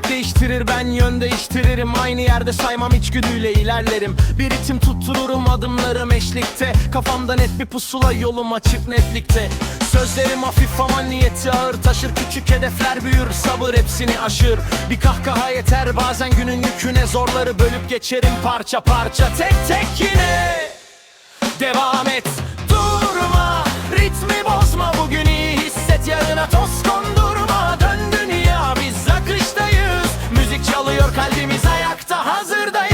değiştirir ben yön değiştiririm. Aynı yerde saymam içgüdüyle ilerlerim. Bir ritim tuttururum adımlarım eşlikte. Kafamda net bir pusula yolum açık netlikte. Sözlerim hafif ama niyeti ağır. Taşır Küçük hedefler büyür sabır hepsini aşır. Bir kahkaha yeter bazen günün yüküne Zorları bölüp geçerim parça parça. Tek tek yine Devam et Müzik çalıyor kalbimiz ayakta hazırdayız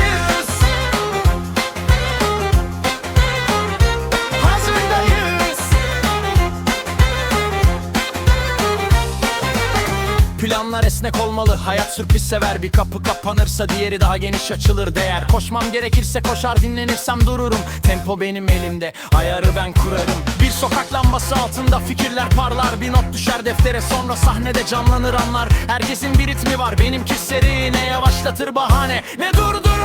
Planlar esnek olmalı. Hayat sürpriz sever. Bir kapı kapanırsa diğeri daha geniş açılır değer. Koşmam gerekirse koşar dinlenirsem dururum. Tempo benim elimde Ayarı ben kurarım. Bir sokak lambası altında fikirler parlar. Bir not düşer deftere sonra sahnede canlanır anlar. Herkesin bir ritmi var Benimki seri ne yavaşlatır bahane. Ne durdurur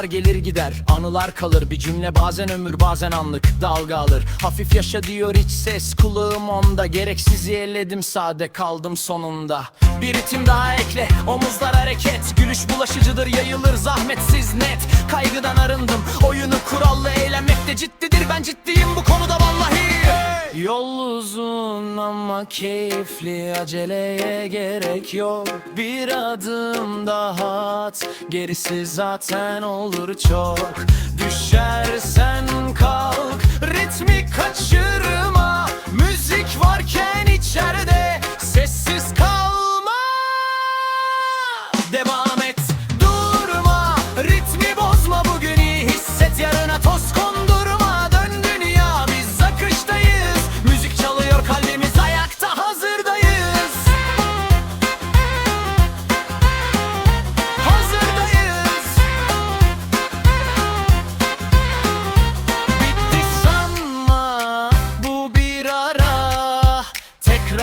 Dostlar gelir gider, anılar kalır. Bir cümle bazen ömür bazen anlık dalga alır. Hafif yaşa diyor iç ses kulağım onda. Gereksizi elledim sade kaldım sonunda. Bir ritim daha ekle omuzlar hareket. Gülüş bulaşıcıdır yayılır zahmetsiz net. Kaygıdan arındım oyunu kurallı eğlenmek de ciddidir. Ben ciddiyim bu konuda vallahi Yol uzun ama keyifli aceleye gerek yok. Bir adım daha at gerisi zaten olur çok. Düşersen kalk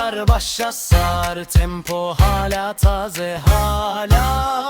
Tekrar başa sar tempo hala taze hala